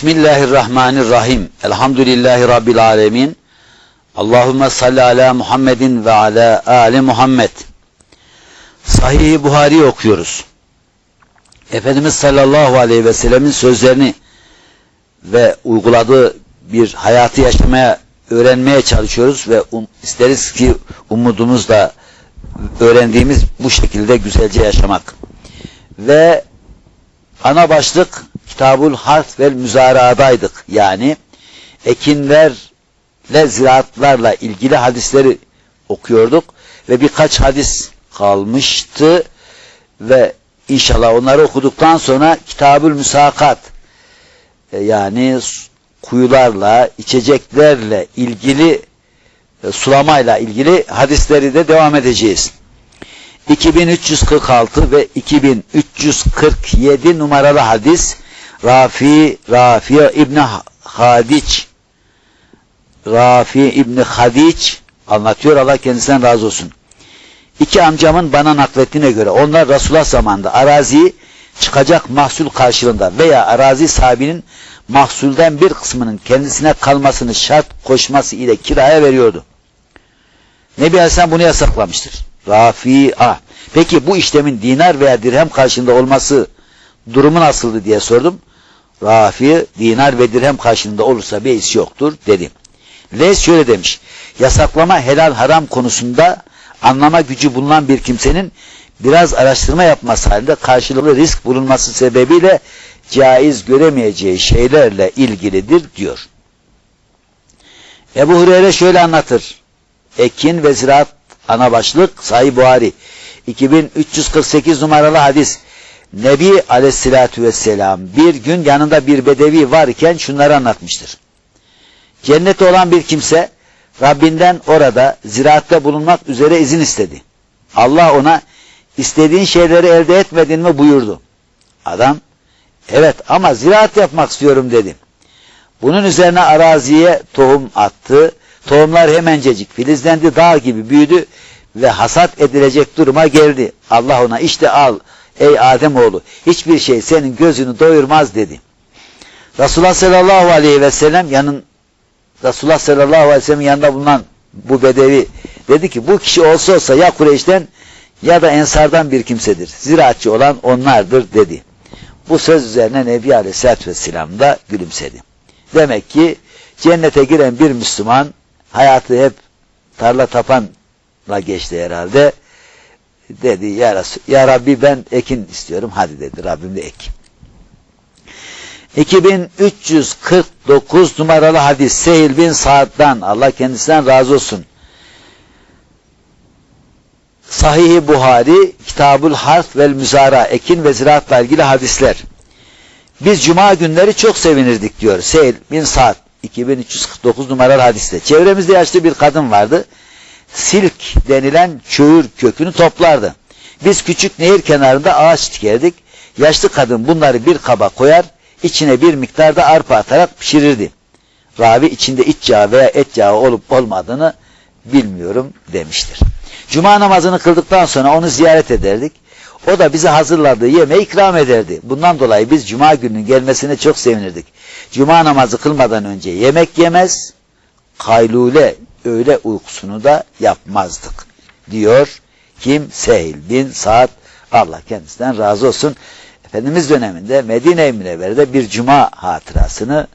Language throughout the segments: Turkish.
Bismillahirrahmanirrahim. Elhamdülillahi Rabbil alemin. Allahümme salli ala Muhammedin ve ala ali Muhammed. Sahih-i Buhari okuyoruz. Efendimiz sallallahu aleyhi ve sellemin sözlerini ve uyguladığı bir hayatı yaşamaya, öğrenmeye çalışıyoruz ve um, isteriz ki umudumuz da öğrendiğimiz bu şekilde güzelce yaşamak. Ve ana başlık Kitabul Harf ve Müzaraadaydık. Yani ekinlerle ziraatlarla ilgili hadisleri okuyorduk ve birkaç hadis kalmıştı ve inşallah onları okuduktan sonra Kitabül Müsakat yani kuyularla, içeceklerle ilgili sulamayla ilgili hadisleri de devam edeceğiz. 2346 ve 2347 numaralı hadis Rafi Rafi İbn Hadiç Rafi İbn Hadiç anlatıyor Allah kendisinden razı olsun. İki amcamın bana naklettiğine göre onlar Resulullah zamanında araziyi çıkacak mahsul karşılığında veya arazi sahibinin mahsulden bir kısmının kendisine kalmasını şart koşması ile kiraya veriyordu. Nebi Aleyhisselam bunu yasaklamıştır. Rafi'a. Peki bu işlemin dinar veya dirhem karşılığında olması durumu nasıldı diye sordum. Rafi dinar ve dirhem karşılığında olursa beis yoktur dedim. Les şöyle demiş. Yasaklama helal haram konusunda anlama gücü bulunan bir kimsenin biraz araştırma yapması halinde karşılıklı risk bulunması sebebiyle caiz göremeyeceği şeylerle ilgilidir diyor. Ebu Hureyre şöyle anlatır. Ekin ve ziraat ana başlık Sahih Buhari 2348 numaralı hadis Nebi aleyhissalatü vesselam bir gün yanında bir bedevi varken şunları anlatmıştır. Cennette olan bir kimse Rabbinden orada ziraatte bulunmak üzere izin istedi. Allah ona istediğin şeyleri elde etmedin mi buyurdu. Adam evet ama ziraat yapmak istiyorum dedi. Bunun üzerine araziye tohum attı. Tohumlar hemencecik filizlendi dağ gibi büyüdü ve hasat edilecek duruma geldi. Allah ona işte al ey Ademoğlu hiçbir şey senin gözünü doyurmaz dedi. Resulullah sallallahu aleyhi ve sellem yanın Resulullah sallallahu aleyhi ve sellem yanında bulunan bu bedevi dedi ki bu kişi olsa olsa ya Kureyş'ten ya da Ensardan bir kimsedir. Ziraatçı olan onlardır dedi. Bu söz üzerine Nebi Aleyhisselatü Vesselam da gülümsedi. Demek ki cennete giren bir Müslüman hayatı hep tarla tapanla geçti herhalde. Dedi ya, Resul, ya Rabbi ben ekin istiyorum. Hadi dedi Rabbim de ek. 2349 numaralı hadis Sehil bin Sa'd'dan Allah kendisinden razı olsun. Sahih-i Buhari, Kitabul Harf vel Müzara, ekin ve ziraatla ilgili hadisler. Biz cuma günleri çok sevinirdik diyor Sehil bin Sa'd. 2349 numaralı hadiste. Çevremizde yaşlı bir kadın vardı. Silk denilen çöğür kökünü toplardı. Biz küçük nehir kenarında ağaç dikerdik. Yaşlı kadın bunları bir kaba koyar, içine bir miktarda arpa atarak pişirirdi. Ravi içinde iç yağı veya et yağı olup olmadığını bilmiyorum demiştir. Cuma namazını kıldıktan sonra onu ziyaret ederdik. O da bize hazırladığı yemeği ikram ederdi. Bundan dolayı biz cuma gününün gelmesine çok sevinirdik. Cuma namazı kılmadan önce yemek yemez, kaylule öğle uykusunu da yapmazdık. Diyor kim? Sehil bin Sa'd. Allah kendisinden razı olsun. Efendimiz döneminde Medine-i Münevvere'de bir cuma hatırasını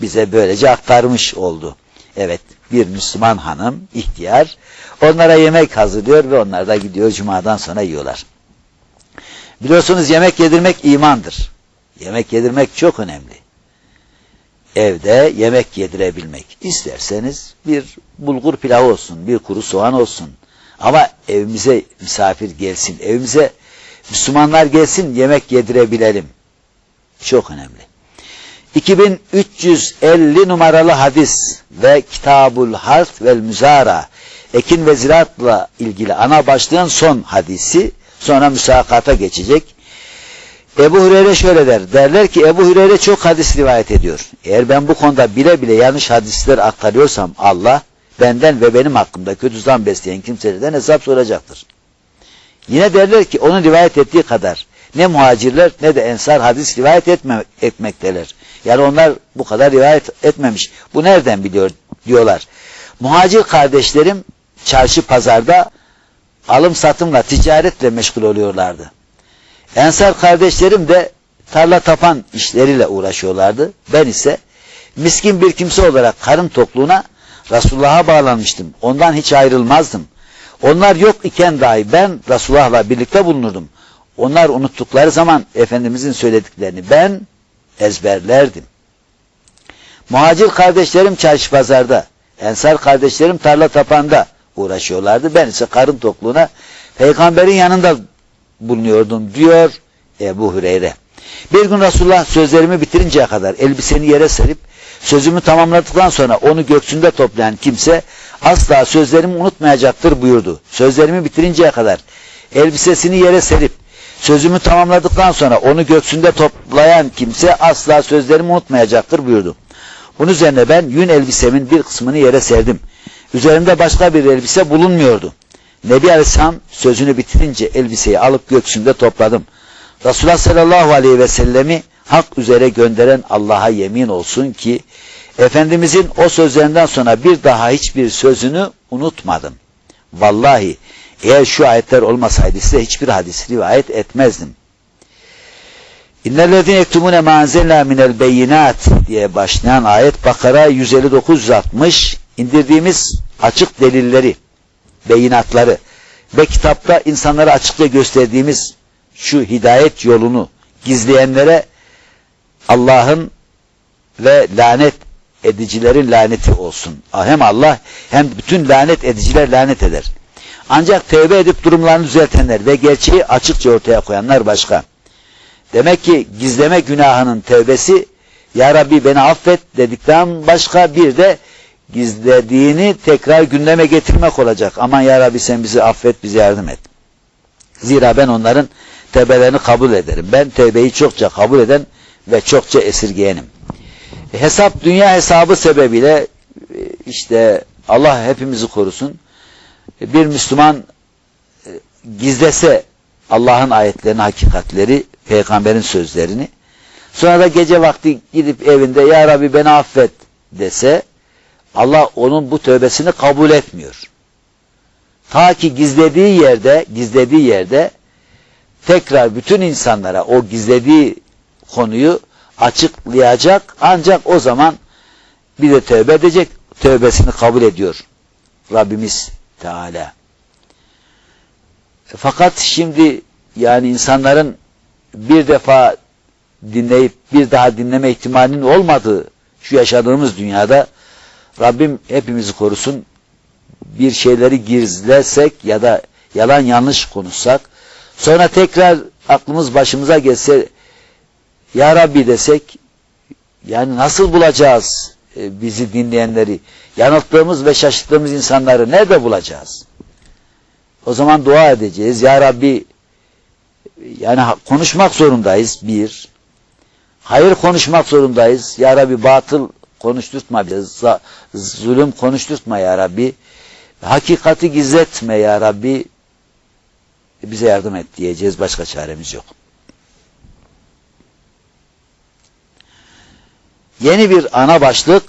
bize böylece aktarmış oldu. Evet bir Müslüman hanım, ihtiyar onlara yemek hazırlıyor ve onlar da gidiyor cumadan sonra yiyorlar. Biliyorsunuz yemek yedirmek imandır. Yemek yedirmek çok önemli. Evde yemek yedirebilmek. İsterseniz bir bulgur pilavı olsun, bir kuru soğan olsun. Ama evimize misafir gelsin, evimize Müslümanlar gelsin yemek yedirebilelim. Çok önemli. 2350 numaralı hadis ve Kitabul Harf vel Müzara ekin ve ziraatla ilgili ana başlığın son hadisi sonra müsakata geçecek. Ebu Hureyre şöyle der. Derler ki Ebu Hureyre çok hadis rivayet ediyor. Eğer ben bu konuda bile bile yanlış hadisler aktarıyorsam Allah benden ve benim hakkımda kötü zan besleyen kimselerden hesap soracaktır. Yine derler ki onun rivayet ettiği kadar ne muhacirler ne de ensar hadis rivayet etme, etmekteler. Yani onlar bu kadar rivayet etmemiş. Bu nereden biliyor diyorlar. Muhacir kardeşlerim çarşı pazarda alım satımla ticaretle meşgul oluyorlardı. Ensar kardeşlerim de tarla tapan işleriyle uğraşıyorlardı. Ben ise miskin bir kimse olarak karın tokluğuna Resulullah'a bağlanmıştım. Ondan hiç ayrılmazdım. Onlar yok iken dahi ben Resulullah'la birlikte bulunurdum. Onlar unuttukları zaman Efendimizin söylediklerini ben ezberlerdim. Muhacir kardeşlerim çarşı pazarda, ensar kardeşlerim tarla tapanda uğraşıyorlardı. Ben ise karın tokluğuna peygamberin yanında bulunuyordum diyor Ebu Hüreyre. Bir gün Resulullah sözlerimi bitirinceye kadar elbiseni yere serip sözümü tamamladıktan sonra onu göksünde toplayan kimse asla sözlerimi unutmayacaktır buyurdu. Sözlerimi bitirinceye kadar elbisesini yere serip sözümü tamamladıktan sonra onu göksünde toplayan kimse asla sözlerimi unutmayacaktır buyurdu. Bunun üzerine ben yün elbisemin bir kısmını yere serdim. Üzerimde başka bir elbise bulunmuyordu. Nebi Aleyhisselam sözünü bitirince elbiseyi alıp göksünde topladım. Resulullah sallallahu aleyhi ve sellemi hak üzere gönderen Allah'a yemin olsun ki Efendimizin o sözlerinden sonra bir daha hiçbir sözünü unutmadım. Vallahi eğer şu ayetler olmasaydı size hiçbir hadis rivayet etmezdim. İnnellezine yektumune ma enzelna minel beyinat diye başlayan ayet Bakara 159-160 indirdiğimiz açık delilleri, beyinatları ve kitapta insanlara açıkça gösterdiğimiz şu hidayet yolunu gizleyenlere Allah'ın ve lanet edicilerin laneti olsun. Hem Allah hem bütün lanet ediciler lanet eder. Ancak tevbe edip durumlarını düzeltenler ve gerçeği açıkça ortaya koyanlar başka. Demek ki gizleme günahının tevbesi Ya Rabbi beni affet dedikten başka bir de gizlediğini tekrar gündeme getirmek olacak. Aman Ya Rabbi sen bizi affet, bize yardım et. Zira ben onların tevbelerini kabul ederim. Ben tevbeyi çokça kabul eden ve çokça esirgeyenim. Hesap, dünya hesabı sebebiyle işte Allah hepimizi korusun. Bir Müslüman gizlese Allah'ın ayetlerini, hakikatleri, peygamberin sözlerini, sonra da gece vakti gidip evinde Ya Rabbi beni affet dese, Allah onun bu tövbesini kabul etmiyor. Ta ki gizlediği yerde, gizlediği yerde tekrar bütün insanlara o gizlediği konuyu açıklayacak ancak o zaman bir de tövbe edecek tövbesini kabul ediyor Rabbimiz Teala. Fakat şimdi yani insanların bir defa dinleyip bir daha dinleme ihtimalinin olmadığı şu yaşadığımız dünyada Rabbim hepimizi korusun bir şeyleri gizlesek ya da yalan yanlış konuşsak sonra tekrar aklımız başımıza gelse Ya Rabbi desek yani nasıl bulacağız bizi dinleyenleri yanılttığımız ve şaşırttığımız insanları nerede bulacağız? O zaman dua edeceğiz. Ya Rabbi yani konuşmak zorundayız bir. Hayır konuşmak zorundayız. Ya Rabbi batıl konuşturtma bize. Zulüm konuşturtma ya Rabbi. Hakikati gizletme ya Rabbi. Bize yardım et diyeceğiz. Başka çaremiz yok. Yeni bir ana başlık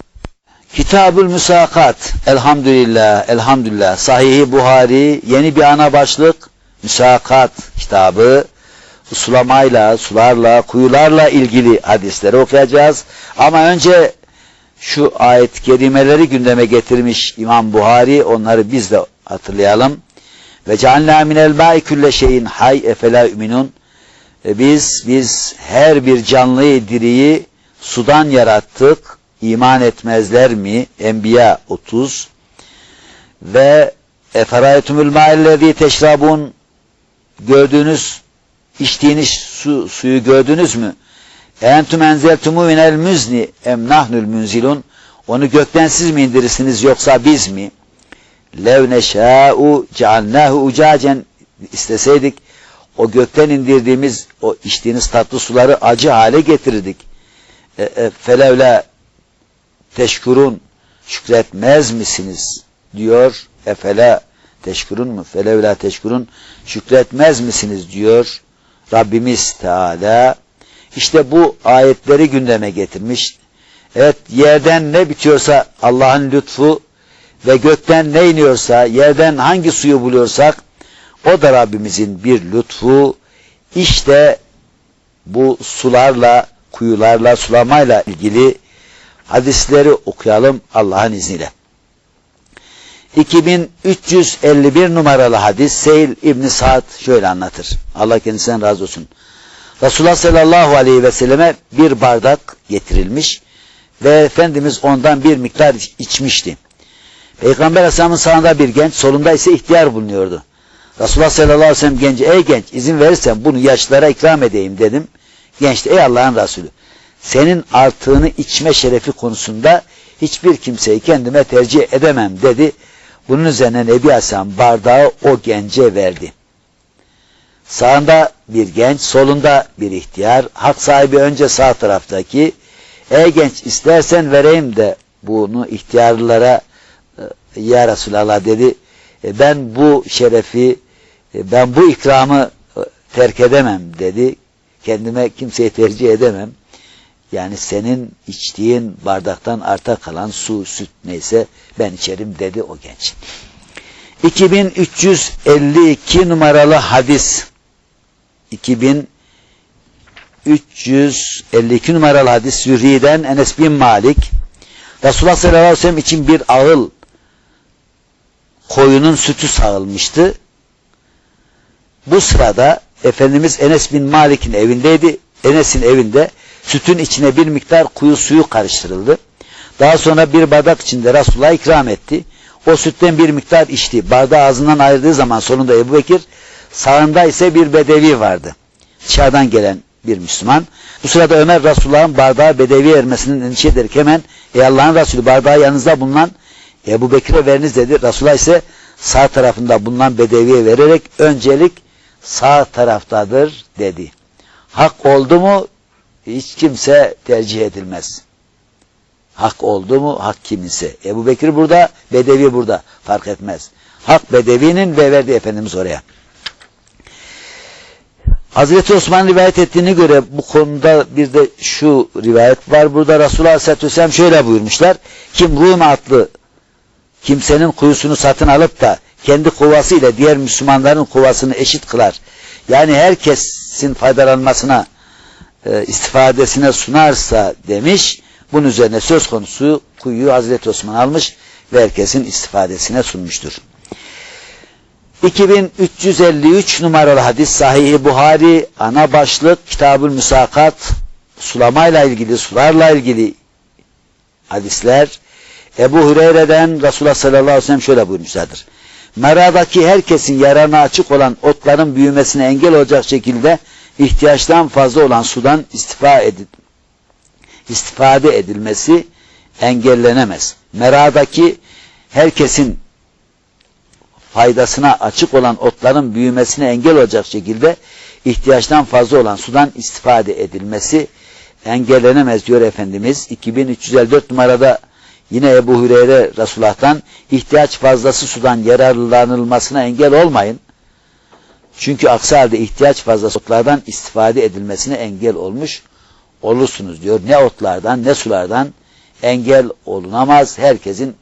Kitabül Müsakat Elhamdülillah Elhamdülillah Sahih-i Buhari yeni bir ana başlık Müsakat kitabı sulamayla, sularla, kuyularla ilgili hadisleri okuyacağız. Ama önce şu ayet kerimeleri gündeme getirmiş İmam Buhari onları biz de hatırlayalım. Ve cealna minel ma'i külle şeyin hay efela üminun. Biz biz her bir canlıyı diriyi sudan yarattık. İman etmezler mi? Enbiya 30 ve eferaytumul ma'ellezî teşrabun gördüğünüz içtiğiniz su, suyu gördünüz mü? Entüm enzeltumu minel müzni em nahnul münzilun onu gökten siz mi indirirsiniz yoksa biz mi? Lev neşâ'u cealnâhu ucâcen isteseydik o gökten indirdiğimiz o içtiğiniz tatlı suları acı hale getirirdik. E, e, felevle teşkurun şükretmez misiniz? diyor. Efela teşkurun mu? Felevla teşkurun şükretmez misiniz? diyor. Rabbimiz Teala işte bu ayetleri gündeme getirmiş. Evet yerden ne bitiyorsa Allah'ın lütfu ve gökten ne iniyorsa yerden hangi suyu buluyorsak o da Rabbimizin bir lütfu. İşte bu sularla, kuyularla, sulamayla ilgili hadisleri okuyalım Allah'ın izniyle. 2351 numaralı hadis Seyil İbni Sa'd şöyle anlatır. Allah kendisinden razı olsun. Resulullah sallallahu aleyhi ve selleme bir bardak getirilmiş ve Efendimiz ondan bir miktar içmişti. Peygamber Aleyhisselam'ın sağında bir genç, solunda ise ihtiyar bulunuyordu. Resulullah sallallahu aleyhi ve sellem gence, ey genç izin verirsen bunu yaşlılara ikram edeyim dedim. Genç de ey Allah'ın Resulü senin artığını içme şerefi konusunda hiçbir kimseyi kendime tercih edemem dedi. Bunun üzerine Nebi Aleyhisselam bardağı o gence verdi. Sağında bir genç, solunda bir ihtiyar. Hak sahibi önce sağ taraftaki. Ey genç istersen vereyim de bunu ihtiyarlara ya Resulallah dedi. E, ben bu şerefi, e, ben bu ikramı e, terk edemem dedi. Kendime kimseyi tercih edemem. Yani senin içtiğin bardaktan arta kalan su, süt neyse ben içerim dedi o genç. 2352 numaralı hadis. 2352 numaralı hadis Zühri'den Enes bin Malik. Resulullah sallallahu aleyhi ve sellem için bir ağıl koyunun sütü sağılmıştı. Bu sırada Efendimiz Enes bin Malik'in evindeydi. Enes'in evinde sütün içine bir miktar kuyu suyu karıştırıldı. Daha sonra bir bardak içinde Resulullah ikram etti. O sütten bir miktar içti. Bardağı ağzından ayırdığı zaman sonunda Ebu Bekir, sağında ise bir bedevi vardı. Dışarıdan gelen bir Müslüman. Bu sırada Ömer Resulullah'ın bardağı bedevi vermesinin endişe ederek hemen Ey Allah'ın Resulü bardağı yanınızda bulunan Ebu Bekir'e veriniz dedi. Resulullah ise sağ tarafında bulunan bedeviye vererek öncelik sağ taraftadır dedi. Hak oldu mu hiç kimse tercih edilmez. Hak oldu mu hak kiminse. Ebu Bekir burada, Bedevi burada. Fark etmez. Hak Bedevi'nin ve verdi Efendimiz oraya. Hazreti Osman rivayet ettiğine göre bu konuda bir de şu rivayet var. Burada Resulullah Aleyhisselatü Vesselam şöyle buyurmuşlar. Kim Rum adlı kimsenin kuyusunu satın alıp da kendi kovası ile diğer Müslümanların kovasını eşit kılar. Yani herkesin faydalanmasına e, istifadesine sunarsa demiş. Bunun üzerine söz konusu kuyuyu Hazreti Osman almış ve herkesin istifadesine sunmuştur. 2353 numaralı hadis Sahih-i Buhari ana başlık Kitabül Müsakat sulamayla ilgili sularla ilgili hadisler Ebu Hureyre'den Resulullah sallallahu aleyhi ve sellem şöyle buyurmuşlardır. Meradaki herkesin yararına açık olan otların büyümesine engel olacak şekilde ihtiyaçtan fazla olan sudan istifa edip istifade edilmesi engellenemez. Meradaki herkesin faydasına açık olan otların büyümesine engel olacak şekilde ihtiyaçtan fazla olan sudan istifade edilmesi engellenemez diyor Efendimiz. 2354 numarada yine Ebu Hüreyre Resulullah'tan ihtiyaç fazlası sudan yararlanılmasına engel olmayın. Çünkü aksi halde ihtiyaç fazlası otlardan istifade edilmesine engel olmuş olursunuz diyor. Ne otlardan ne sulardan engel olunamaz. Herkesin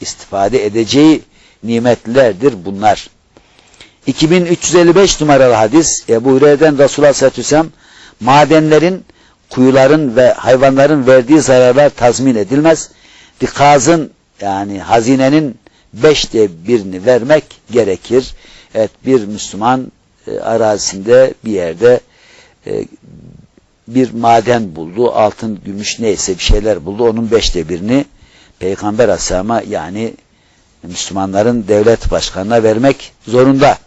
istifade edeceği nimetlerdir bunlar. 2355 numaralı hadis Ebu Hureyre'den Resulullah sallallahu aleyhi ve sellem madenlerin, kuyuların ve hayvanların verdiği zararlar tazmin edilmez. Dikazın yani hazinenin beşte birini vermek gerekir. Evet bir Müslüman e, arazisinde bir yerde e, bir maden buldu, altın, gümüş neyse bir şeyler buldu. Onun beşte birini Peygamber Aleyhisselam'a yani Müslümanların devlet başkanına vermek zorunda.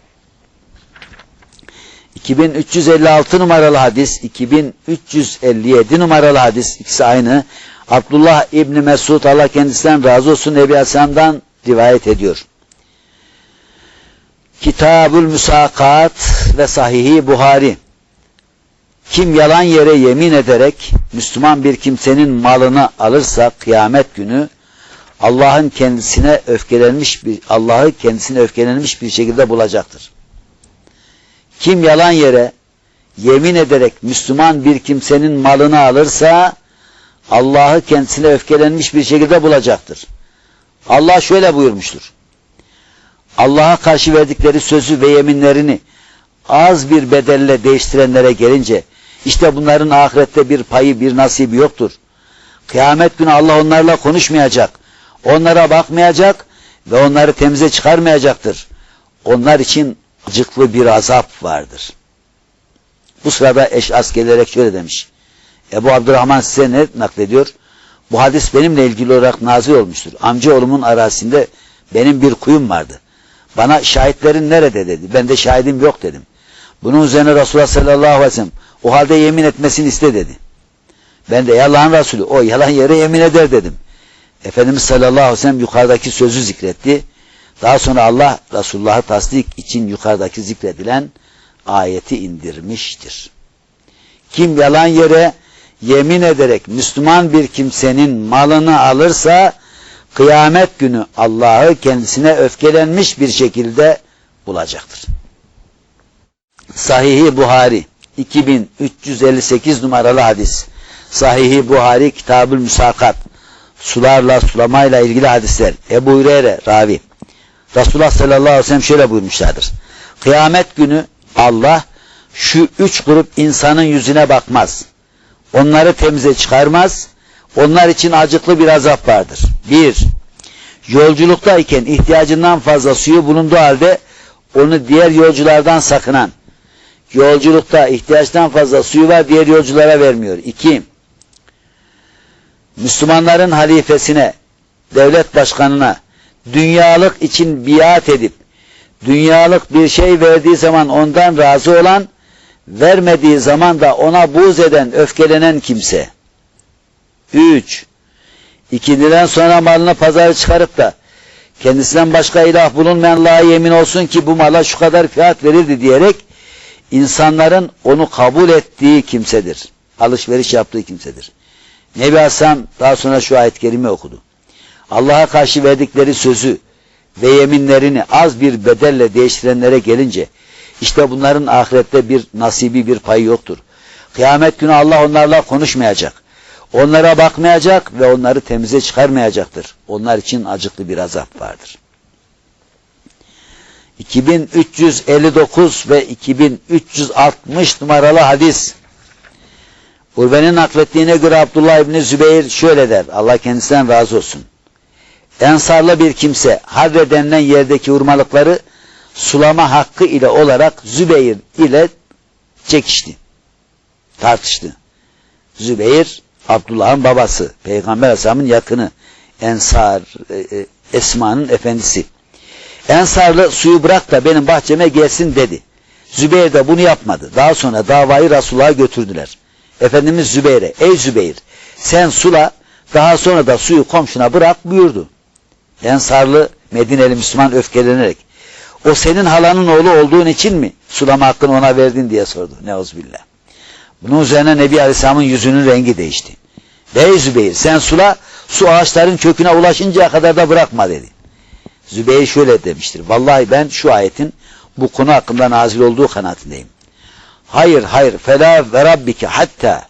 2356 numaralı hadis, 2357 numaralı hadis ikisi aynı. Abdullah İbni Mesud Allah kendisinden razı olsun Nebi Aleyhisselam'dan rivayet ediyor. Kitabül Müsakat ve Sahihi Buhari kim yalan yere yemin ederek Müslüman bir kimsenin malını alırsa kıyamet günü Allah'ın kendisine öfkelenmiş bir Allah'ı kendisine öfkelenmiş bir şekilde bulacaktır. Kim yalan yere yemin ederek Müslüman bir kimsenin malını alırsa Allah'ı kendisine öfkelenmiş bir şekilde bulacaktır. Allah şöyle buyurmuştur. Allah'a karşı verdikleri sözü ve yeminlerini az bir bedelle değiştirenlere gelince işte bunların ahirette bir payı bir nasibi yoktur. Kıyamet günü Allah onlarla konuşmayacak. Onlara bakmayacak ve onları temize çıkarmayacaktır. Onlar için acıklı bir azap vardır. Bu sırada Eş'as gelerek şöyle demiş. Ebu Abdurrahman size ne naklediyor? Bu hadis benimle ilgili olarak nazil olmuştur. Amcaoğlumun arasında benim bir kuyum vardı. Bana şahitlerin nerede dedi. Ben de şahidim yok dedim. Bunun üzerine Resulullah sallallahu aleyhi ve sellem o halde yemin etmesini iste dedi. Ben de yalan Resulü o yalan yere yemin eder dedim. Efendimiz sallallahu aleyhi ve sellem yukarıdaki sözü zikretti. Daha sonra Allah Resulullah'ı tasdik için yukarıdaki zikredilen ayeti indirmiştir. Kim yalan yere yemin ederek Müslüman bir kimsenin malını alırsa kıyamet günü Allah'ı kendisine öfkelenmiş bir şekilde bulacaktır. Sahih-i Buhari 2358 numaralı hadis. Sahih-i Buhari Kitabül Müsakat sularla sulamayla ilgili hadisler. Ebu Hureyre ravi. Resulullah sallallahu aleyhi ve sellem şöyle buyurmuşlardır. Kıyamet günü Allah şu üç grup insanın yüzüne bakmaz. Onları temize çıkarmaz. Onlar için acıklı bir azap vardır. Bir, yolculuktayken ihtiyacından fazla suyu bulunduğu halde onu diğer yolculardan sakınan. Yolculukta ihtiyaçtan fazla suyu var diğer yolculara vermiyor. İki, Müslümanların halifesine, devlet başkanına dünyalık için biat edip dünyalık bir şey verdiği zaman ondan razı olan vermediği zaman da ona buğz eden, öfkelenen kimse. 3. İkindiden sonra malını pazara çıkarıp da kendisinden başka ilah bulunmayan Allah'a yemin olsun ki bu mala şu kadar fiyat verirdi diyerek insanların onu kabul ettiği kimsedir. Alışveriş yaptığı kimsedir. Nebi Hasan daha sonra şu ayet kerime okudu. Allah'a karşı verdikleri sözü ve yeminlerini az bir bedelle değiştirenlere gelince işte bunların ahirette bir nasibi bir payı yoktur. Kıyamet günü Allah onlarla konuşmayacak. Onlara bakmayacak ve onları temize çıkarmayacaktır. Onlar için acıklı bir azap vardır. 2359 ve 2360 numaralı hadis. Urve'nin naklettiğine göre Abdullah İbni Zübeyir şöyle der. Allah kendisinden razı olsun. Ensarlı bir kimse Harre denilen yerdeki hurmalıkları sulama hakkı ile olarak Zübeyir ile çekişti. Tartıştı. Zübeyir Abdullah'ın babası, Peygamber Aleyhisselam'ın yakını, Ensar, e, e, Esma'nın efendisi. Ensarlı suyu bırak da benim bahçeme gelsin dedi. Zübeyir de bunu yapmadı. Daha sonra davayı Resulullah'a götürdüler. Efendimiz Zübeyir'e, ey Zübeyir sen sula daha sonra da suyu komşuna bırak buyurdu. Ensarlı Medineli Müslüman öfkelenerek o senin halanın oğlu olduğun için mi sulama hakkını ona verdin diye sordu. Neuzbillah. Bunun üzerine Nebi Aleyhisselam'ın yüzünün rengi değişti. Ey Zübeyir sen sula su ağaçların köküne ulaşıncaya kadar da bırakma dedi. Zübeyir şöyle demiştir. Vallahi ben şu ayetin bu konu hakkında nazil olduğu kanaatindeyim. Hayır hayır fela ve rabbike hatta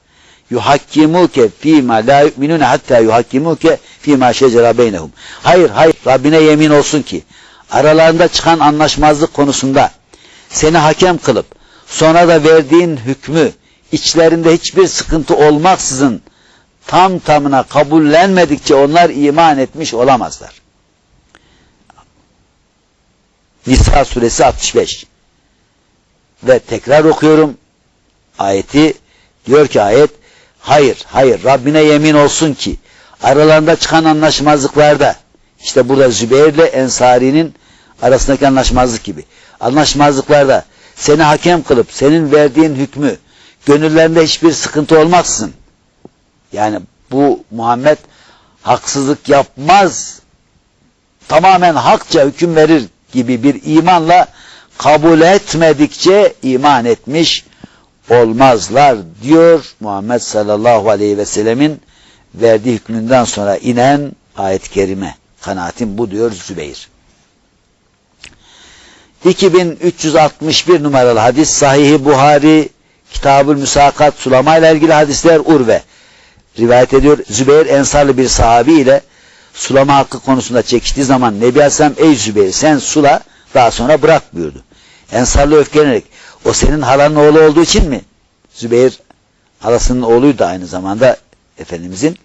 yuhakkimuke fîmâ la yu'minûne hatta yuhakkimuke fîmâ şecera beynehum. Hayır hayır Rabbine yemin olsun ki aralarında çıkan anlaşmazlık konusunda seni hakem kılıp sonra da verdiğin hükmü içlerinde hiçbir sıkıntı olmaksızın tam tamına kabullenmedikçe onlar iman etmiş olamazlar. Nisa suresi 65 ve tekrar okuyorum. Ayeti diyor ki ayet hayır hayır Rabbine yemin olsun ki aralarında çıkan anlaşmazlıklarda işte burada Zübeyir ile Ensari'nin arasındaki anlaşmazlık gibi anlaşmazlıklarda seni hakem kılıp senin verdiğin hükmü gönüllerinde hiçbir sıkıntı olmaksın yani bu Muhammed haksızlık yapmaz tamamen hakça hüküm verir gibi bir imanla kabul etmedikçe iman etmiş olmazlar diyor Muhammed sallallahu aleyhi ve sellemin verdiği hükmünden sonra inen ayet-i kerime. Kanaatim bu diyor Zübeyir. 2361 numaralı hadis Sahih-i Buhari Kitabül Müsakat sulamayla ilgili hadisler Urve rivayet ediyor. Zübeyir Ensarlı bir sahabi ile sulama hakkı konusunda çekiştiği zaman Nebi Aleyhisselam ey Zübeyir sen sula daha sonra bırak buyurdu. Ensarlı öfkelenerek o senin halanın oğlu olduğu için mi? Zübeyir halasının oğluydu aynı zamanda Efendimizin.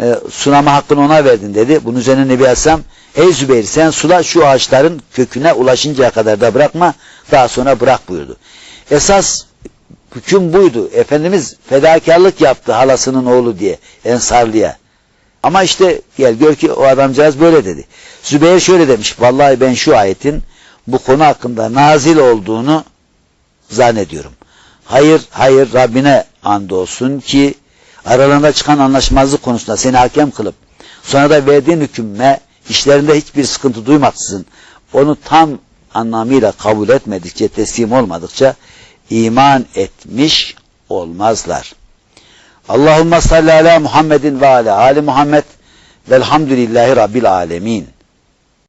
E, sulama hakkını ona verdin dedi. Bunun üzerine Nebi Aleyhisselam ey Zübeyir sen sula şu ağaçların köküne ulaşıncaya kadar da bırakma daha sonra bırak buyurdu. Esas hüküm buydu. Efendimiz fedakarlık yaptı halasının oğlu diye Ensarlı'ya. Ama işte gel gör ki o adamcağız böyle dedi. Zübeyir şöyle demiş. Vallahi ben şu ayetin bu konu hakkında nazil olduğunu zannediyorum. Hayır, hayır Rabbine andolsun ki aralarında çıkan anlaşmazlık konusunda seni hakem kılıp sonra da verdiğin hükümme işlerinde hiçbir sıkıntı duymaksızın onu tam anlamıyla kabul etmedikçe, teslim olmadıkça iman etmiş olmazlar. Allahümme salli ala Muhammedin ve ala Ali Muhammed velhamdülillahi Rabbil alemin.